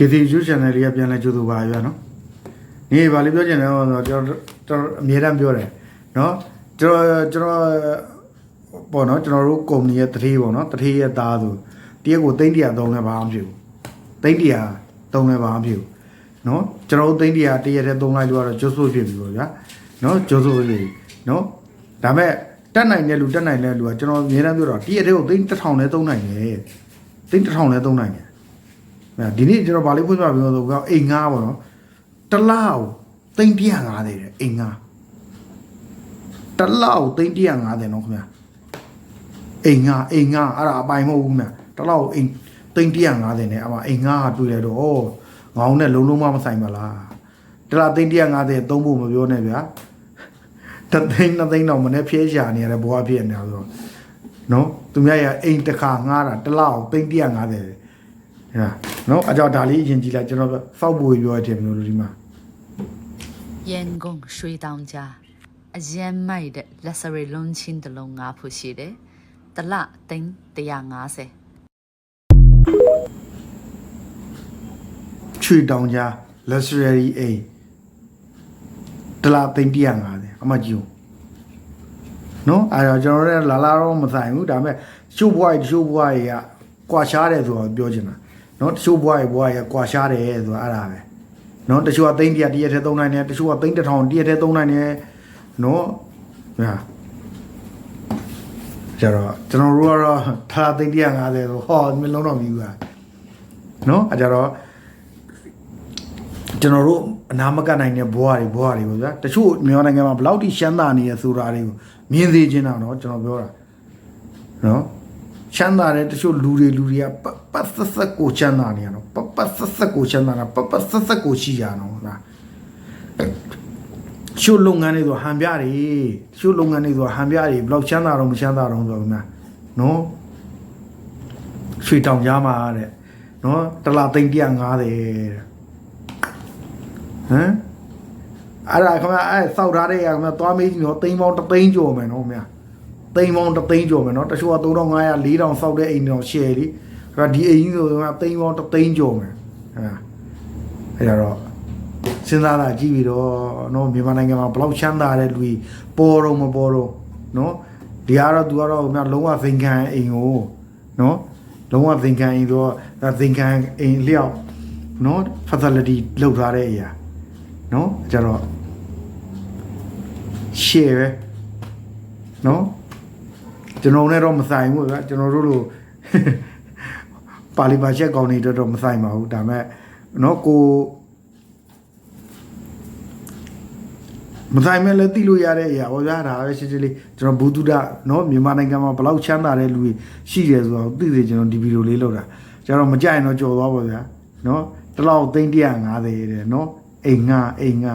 ကေတီယူ channel လေးကပြန်လဲကြိုးသူပါရွာနော်နေပါလိပြောချင်တယ်ဟောဆိုတော့ကျွန်တော်ကျွန်တော်အမြဲတမ်းပြောတယ်နော်ကျွန်တော်ကျွန်တော်ပေါ့နော်ကျွန်တော်တို့ကုမ္ပဏီရဲ့တတိပေါ့နော်တတိရဲ့သားဆိုတရက်ကိုသိန်း100သုံးလဲပါအောင်ဖြစ်ဘူးသိန်း100သုံးလဲပါအောင်ဖြစ်ဘူးနော်ကျွန်တော်တို့သိန်း100တရက်တည်းသုံးလိုက်လို့ကတော့ကျိုးဆိုးဖြစ်ပြီပေါ့ဗျာနော်ကျိုးဆိုးဖြစ်ပြီနော်ဒါမဲ့တက်နိုင်တဲ့လူတက်နိုင်တဲ့လူကကျွန်တော်အမြဲတမ်းပြောတော့တရက်တည်းကိုသိန်း1000လဲသုံးနိုင်တယ်သိန်း1000လဲသုံးနိုင်တယ်အဲ ဒီနေ့ကျွန်တော်ဗာလေးဖွင့်ပြပြောဆိုတော့အိမ်ငါပေါ့နော်တစ်လောက်သိန်း150တဲ့အိမ်ငါတစ်လောက်သိန်း150နော်ခင်ဗျာအိမ်ငါအိမ်ငါအဲ့ဒါအပိုင်မဟုတ်ဘူးခင်ဗျာတစ်လောက်အိမ်သိန်း150နဲ့အမအိမ်ငါကတွေ့လဲတော့ဩငောင်းနဲ့လုံးလုံးမမဆိုင်ပါလားတစ်လားသိန်း150သုံးဖို့မပြောနဲ့ဗျာတစ်သိန်းနှစ်သိန်းတော့မနဲ့ဖျဲရှာနေရတဲ့ဘဝဖြစ်နေတာဆိုတော့နော်သူများရအိမ်တစ်ခါငားတာတစ်လောက်သိန်း150တဲ့ ဟာနော်အကြောင်းဒါလေးအရင်ကြည့်လိုက်ကျွန်တော်စောက်ပူပြောရတဲ့မျိုးလို့ဒီမှာ 员工水当家，啊，燕麦的垃圾为龙青的龙牙铺西的，的拉丁的呀牙噻。 ချွေတောင်ကြား luxury အိမ်တလားသိန်း150အမကြီးဦးနော်အဲ့တော့ကျွန်တော်တို့လာလာတော့မဆိုင်ဘူးဒါပေမဲ့ရှိုးဘွားကြီးရှိုးဘွားကြီးကကွာရှားတယ်ဆိုတော့ပြောချင်တာ နော်တချို့ဘွားရေဘွားရေကွာရှားတယ်ဆိုတာအဲ့ဒါပဲနော်တချို့ကသိန်းတရာတရက်ထဲသုံးနိုင်တယ်တချို့ကသိန်းတစ်ထောင်တရက်ထဲသုံးနိုင်တယ်နော်ဟာကျတော့ကျွန်တော်တို့ကတော့ထားသိန်း150ဆိုဟောမလုံးတော့မြူတာနော်အကြတော့ကျွန်တော်တို့အနာမကနိုင်တဲ့ဘွားတွေဘွားတွေပေါ့ဗျာတချို့မြန်မာနိုင်ငံမှာဘယ်လောက်ထိရှမ်းသာနေရဆိုတာတွေကိုမြင်စေချင်တာနော်ကျွန်တော်ပြောတာနော် ချမ်းသာတယ်တချို့လူတွေလူတွေကပပတ်ဆက်ဆက်ကိုချမ်းသာနေရတော့ပပတ်ဆက်ဆက်ကိုချမ်းသာတာပပတ်ဆက်ဆက်ကိုရှိရတော့လားချို့လုပ်ငန်းတွေဆိုဟန်ပြတွေချို့လုပ်ငန်းတွေဆိုဟန်ပြတွေဘလောက်ချမ်းသာတော့မချမ်းသာတော့ဆိုတော့နော်ရွှေတောင်ကြားမှာတဲ့နော်တလာသိန်း150တဲ့ဟမ်အဲ့ဒါခမအဲ့စောက်ထားတဲ့အခါမှာသွားမေးကြည့်နော်သိန်းပေါင်း3သိန်းကျော်မယ်နော်ခင်ဗျာ သိန်းပေါင်း3သိန်းကျော်မယ်နော်တချို့က3500 4000စောက်တဲ့အိမ်တော် share လीအဲ့ဒါဒီအိမ်ကြီးဆိုခင်ဗျသိန်းပေါင်း3သိန်းကျော်မယ်ဟမ်အဲ့ဒါတော့စဉ်းစားတာကြည့်ပြီးတော့နော်မြန်မာနိုင်ငံမှာဘလောက်ချမ်းသာတဲ့လူကြီးပေါ်တော့မပေါ်တော့နော်ဒီကတော့ तू ကတော့ခင်ဗျလုံးဝသင်္ကန်အိမ်ကိုနော်လုံးဝသင်္ကန်အိမ်ဆိုတော့ဒါသင်္ကန်အိမ်လျောက်နော် facility လောက်ထားတဲ့အရာနော်ကြတော့ share ပဲနော် ကျွန်တော်နဲ့တော့မဆိုင်ဘူးဗျာကျွန်တော်တို့လိုပါလီပါချက်ကောင်းနေတော့တော့မဆိုင်ပါဘူးဒါပေမဲ့နော်ကိုမဆိုင်မဲ့လည်းသိလို့ရတဲ့အရာပေါ့ဗျာဒါပဲရှင်းရှင်းလေးကျွန်တော်ဘူးတုဒနော်မြန်မာနိုင်ငံမှာဘယ်လောက်ချမ်းသာတဲ့လူကြီးရှိတယ်ဆိုတော့သိစေကျွန်တော်ဒီဗီဒီယိုလေးလုပ်တာကျွန်တော်မကြိုက်ရင်တော့ကြော်သွားပါဗျာနော်တစ်လောက်သိန်း150တဲ့နော်အိမ်ငါအိမ်ငါ